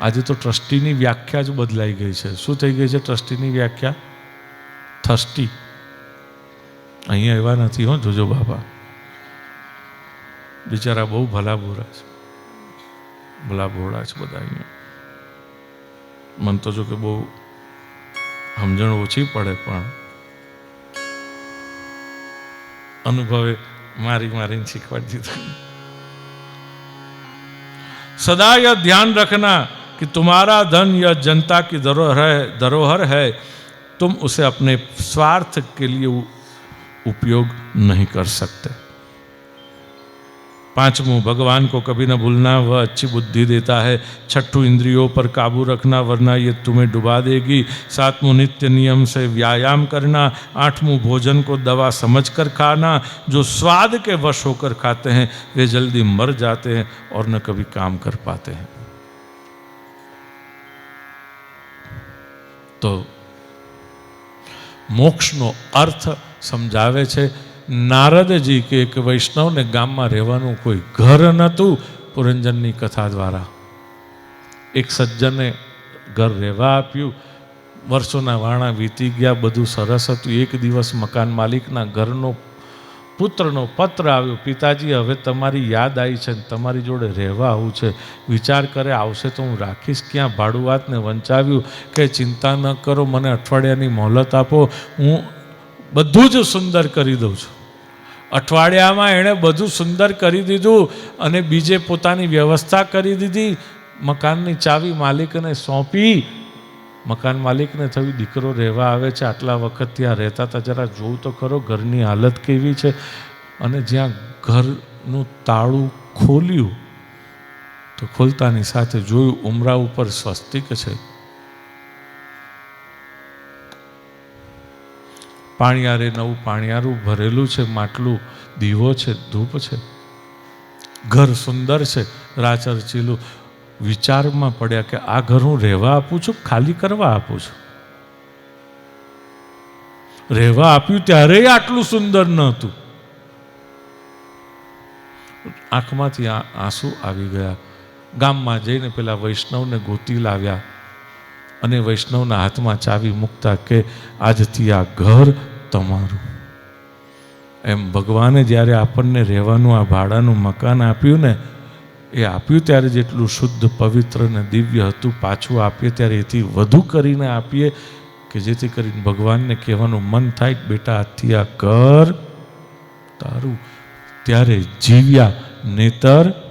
આજે તો ટ્રસ્ટીની વ્યાખ્યા જ બદલાઈ ગઈ છે. શું થઈ ગઈ છે ટ્રસ્ટીની વ્યાખ્યા? થર્સ્ટી. અહીંયા એવા નથી હો, જોજો બાબા બિચારા બહુ ભલા ભોરા છે. ભલા ભોળા છે બધા અહીંયા. મન તો જો કે બહુ સમજણ ઓછી પડે, પણ અનુભવે મારી મારીને શીખવાડી દીધું. સદાય ધ્યાન રખના. कि तुम्हारा धन यह जनता की धरोहर है धरोहर है, तुम उसे अपने स्वार्थ के लिए उपयोग नहीं कर सकते। पांचवों भगवान को कभी न भूलना, वह अच्छी बुद्धि देता है। छठू, इंद्रियों पर काबू रखना, वरना ये तुम्हें डुबा देगी। सातवों नित्य नियम से व्यायाम करना आठवों भोजन को दवा समझकर खाना। जो स्वाद के वश होकर खाते हैं, वे जल्दी मर जाते हैं और न कभी काम कर पाते हैं। તો મોક્ષનો અર્થ સમજાવે છે, નારદજી કે એક વૈષ્ણવને ગામમાં રહેવાનું કોઈ ઘર નહોતું પુરંજનની કથા દ્વારા. એક સજ્જને ઘર રહેવા આપ્યું, વર્ષોના વાણા વીતી ગયા, બધું સરસ હતું. એક દિવસ મકાન માલિકના ઘરનો પુત્રનો પત્ર આવ્યો, પિતાજી, હવે તમારી યાદ આવી છે તમારી જોડે રહેવા આવું છે. વિચાર કરે, આવશે તો હું રાખીશ. ક્યાં ભાડુઆતને વંચાવ્યું? કે ચિંતા ન કરો, મને અઠવાડિયાની મોહલત આપો. હું બધું જ સુંદર કરી દઉં છું. અઠવાડિયામાં એણે બધું સુંદર કરી દીધું અને બીજે પોતાની વ્યવસ્થા કરી દીધી. મકાનની ચાવી માલિકને સોંપી મકાન માલિકને થયું, દીકરો રહેવા આવે છે, આટલા વખત ત્યાં રહેતા હતા. જરા જોવું તો ખરો, ઘરની હાલત કેવી છે? અને જ્યાં ઘરનું તાળું ખોલ્યું, તો ખોલતાની સાથે જોયું, ઉમરા ઉપર સ્વસ્તિક છે. પાણિયારે નવું પાણિયારું ભરેલું છે, માટલું દીવો છે, ધૂપ છે. ઘર સુંદર છે, રાચરચીલું. વિચારમાં પડ્યા કે આ ઘર હું રહેવા આપું છું, ખાલી કરવા આપું છું? રહેવા આપ્યું ત્યારે આટલું સુંદર ન હતું. આંખમાંથી આંસુ આવી ગયા. ગામમાં જઈને પેલા વૈષ્ણવને ગોતી લાવ્યા અને વૈષ્ણવના હાથમાં ચાવી મૂકતા કે, આજથી આ ઘર તમારું. એમ ભગવાને જ્યારે આપણને રહેવાનું આ ભાડાનું મકાન આપ્યું ને એ આપ્યું ત્યારે જેટલું શુદ્ધ, પવિત્ર અને દિવ્ય હતું, પાછું આપીએ ત્યારે એથી વધુ કરીને આપીએ કે જેથી કરીને ભગવાનને કહેવાનું મન થાય બેટા, આથી આ કર, તારું, ત્યારે જીવ્યા, નેતર